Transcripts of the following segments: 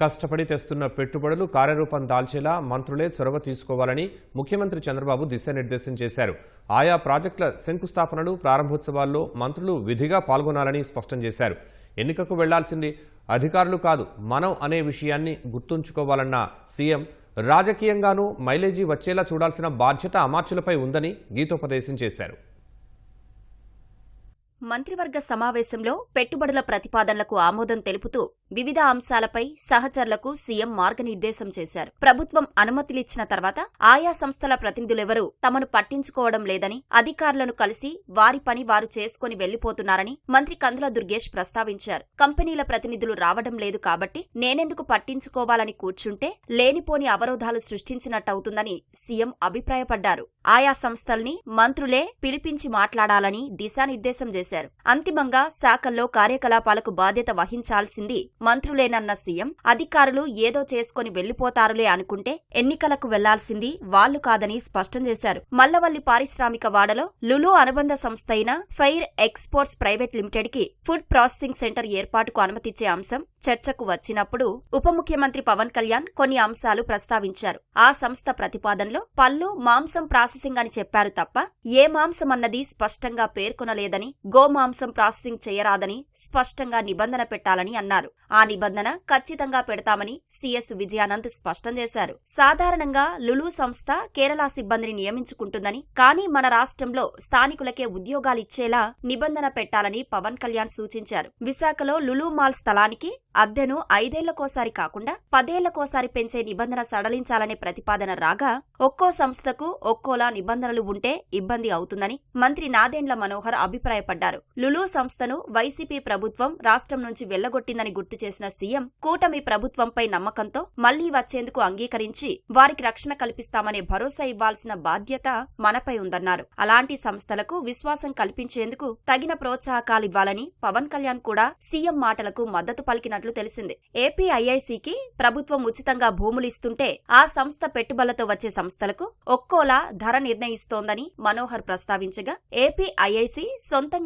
కష్టపడి తెస్తున్న పెట్టుబడులు కార్యరూపం దాల్చేలా మంత్రులే చొరవ తీసుకోవాలని ముఖ్యమంత్రి చంద్రబాబు దిశానిర్దేశం చేశారు. ఆయా ప్రాజెక్టుల శంకుస్థాపనలు ప్రారంభోత్సవాల్లో మంత్రులు విధిగా పాల్గొనాలని స్పష్టం చేశారు. ఎన్నికకు వెళ్ళాల్సింది అధికారులు కాదు మనం అనే విషయాన్ని గుర్తుంచుకోవాలన్న సీఎం రాజకీయంగానూ మైలేజీ వచ్చేలా చూడాల్సిన బాధ్యత అమాత్యులపై ఉందని గీతోపదేశం చేశారు. మంత్రివర్గ సమావేశంలో పెట్టుబడుల ప్రతిపాదనలకు ఆమోదం తెలుపుతూ వివిధ అంశాలపై సహచరులకు సీఎం మార్గనిర్దేశం చేశారు. ప్రభుత్వం అనుమతులిచ్చిన తర్వాత ఆయా సంస్థల ప్రతినిధులెవరూ తమను పట్టించుకోవడం లేదని అధికారులను కలిసి వారి పని వారు చేసుకుని వెళ్ళిపోతున్నారని మంత్రి కందుల దుర్గేష్ ప్రస్తావించారు. కంపెనీల ప్రతినిధులు రావడం లేదు కాబట్టి నేనెందుకు పట్టించుకోవాలని కూర్చుంటే లేనిపోని అవరోధాలు సృష్టించినట్టవుతుందని సీఎం అభిప్రాయపడ్డారు. ఆయా సంస్థల్ని మంత్రులే పిలిపించి మాట్లాడాలని దిశానిర్దేశం చేశారు. అంతిమంగా శాఖల్లో కార్యకలాపాలకు బాధ్యత వహించాల్సింది మంత్రులేనన్న సీఎం. అధికారులు ఏదో చేసుకుని వెళ్ళిపోతారులే అనుకుంటే ఎన్నికలకు వెళ్ళాల్సింది వాళ్ళు కాదని స్పష్టం చేశారు. మల్లవల్లి పారిశ్రామిక వాడలో లులు అనుబంధ సంస్థ అయిన ఫైర్ ఎక్స్పోర్ట్స్ ప్రైవేట్ లిమిటెడ్కి ఫుడ్ ప్రాసెసింగ్ సెంటర్ ఏర్పాటుకు అనుమతిచ్చే అంశం చర్చకు వచ్చినప్పుడు ఉప ముఖ్యమంత్రి పవన్ కళ్యాణ్ కొన్ని అంశాలు ప్రస్తావించారు. ఆ సంస్థ ప్రతిపాదనలో పళ్ళు మాంసం ప్రాసెసింగ్ అని చెప్పారు తప్ప ఏ మాంసం అన్నది స్పష్టంగా పేర్కొనలేదని గోమాంసం ప్రాసెసింగ్ చేయరాదని స్పష్టంగా నిబంధన పెట్టాలని అన్నారు. ఆ నిబంధన ఖచ్చితంగా పెడతామని సీఎస్ విజయానంద్ స్పష్టం చేశారు. సాధారణంగా లులు సంస్థ కేరళ సిబ్బందిని నియమించుకుంటుందని కానీ మన రాష్ట్రంలో స్థానికులకే ఉద్యోగాలిచ్చేలా నిబంధన పెట్టాలని పవన్ కళ్యాణ్ సూచించారు. విశాఖలో లులు మాల్ స్థలానికి అద్దెను ఐదేళ్ళకోసారి కాకుండా పదేళ్ళకోసారి పెంచే నిబంధన సడలించాలనే ప్రతిపాదన రాగా ఒక్కో సంస్థకు ఒక్కోలా నిబంధనలు ఉంటే ఇబ్బంది అవుతుందని మంత్రి నాదేండ్ల మనోహర్ అభిప్రాయపడ్డారు. లులు సంస్థను వైసీపీ ప్రభుత్వం రాష్ట్రం నుంచి వెళ్ళగొట్టిందని గుర్తు చేసిన సీఎం కూటమి ప్రభుత్వంపై నమ్మకంతో మళ్ళీ వచ్చేందుకు అంగీకరించి వారికి రక్షణ కల్పిస్తామనే భరోసా ఇవ్వాల్సిన బాధ్యత మనపై ఉందన్నారు. అలాంటి సంస్థలకు విశ్వాసం కల్పించేందుకు తగిన ప్రోత్సాహకాలివ్వాలని పవన్ కళ్యాణ్ కూడా సీఎం మాటలకు మద్దతు పలికినట్లు తెలిసింది. ఏపీ ఐఐసికి ప్రభుత్వం ఉచితంగా భూములిస్తుంటే ఆ సంస్థ పెట్టుబడులతో వచ్చే సంస్థలకు ఒక్కోలా ధర నిర్ణయిస్తోందని మనోహర్ ప్రస్తావించగా ఏపీ ఐఐసి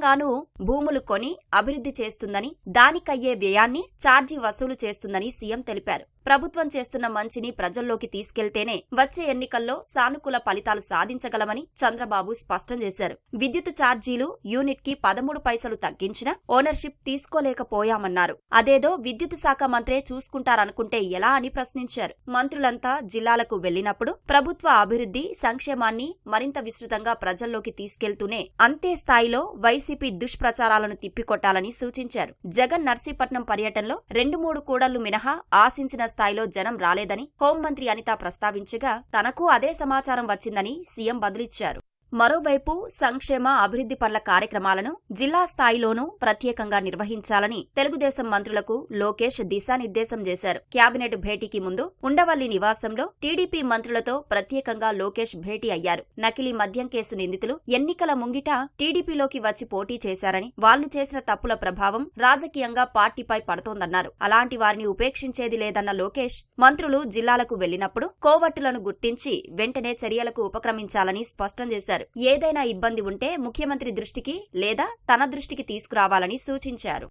తాను భూములు కొని అభివృద్ధి చేస్తుందని దానికయ్యే వ్యయాన్ని ఛార్జీ వసూలు చేస్తుందని సీఎం తెలిపారు. ప్రభుత్వం చేస్తున్న మంచిని ప్రజల్లోకి తీసుకెళ్తేనే వచ్చే ఎన్నికల్లో సానుకూల ఫలితాలు సాధించగలమని చంద్రబాబు స్పష్టం చేశారు. విద్యుత్ ఛార్జీలు యూనిట్కి పదమూడు పైసలు తగ్గించినా ఓనర్షిప్ తీసుకోలేకపోయామన్నారు. అదేదో విద్యుత్ శాఖ మంత్రే చూసుకుంటారనుకుంటే ఎలా అని ప్రశ్నించారు. మంత్రులంతా జిల్లాలకు వెళ్ళినప్పుడు ప్రభుత్వ అభివృద్ధి సంక్షేమాన్ని మరింత విస్తృతంగా ప్రజల్లోకి తీసుకెళ్తూనే అంతే స్థాయిలో వైసీపీ దుష్ప్రచారాలను తిప్పికొట్టాలని సూచించారు. జగన్ నర్సీపట్నం పర్యటనలో రెండు మూడు కూడళ్ళు మినహా ఆశించిన స్థాయిలో జనం రాలేదని హోంమంత్రి అనిత ప్రస్తావించగా తనకు అదే సమాచారం వచ్చిందని సీఎం బదులిచ్చారు. మరోవైపు సంక్షేమ అభివృద్ధి పనుల కార్యక్రమాలను జిల్లా స్థాయిలోనూ ప్రత్యేకంగా నిర్వహించాలని తెలుగుదేశం మంత్రులకు లోకేష్ దిశానిర్దేశం చేశారు. కేబినెట్ భేటీకి ముందు ఉండవల్లి నివాసంలో టీడీపీ మంత్రులతో ప్రత్యేకంగా లోకేష్ భేటీ అయ్యారు. నకిలీ మద్యం కేసు నిందితులు ఎన్నికల ముంగిట టీడీపీలోకి వచ్చి పోటీ చేశారని వాళ్ళు చేసిన తప్పుల ప్రభావం రాజకీయంగా పార్టీపై పడుతోందన్నారు. అలాంటి వారిని ఉపేక్షించేది లేదన్న లోకేష్ మంత్రులు జిల్లాలకు వెళ్ళినప్పుడు కోవట్టులను గుర్తించి వెంటనే చర్యలకు ఉపక్రమించాలని స్పష్టం చేశారు. చేశారు. ఏదైనా ఇబ్బంది ఉంటే ముఖ్యమంత్రి దృష్టికి లేదా తన దృష్టికి తీసుకురావాలని సూచించారు.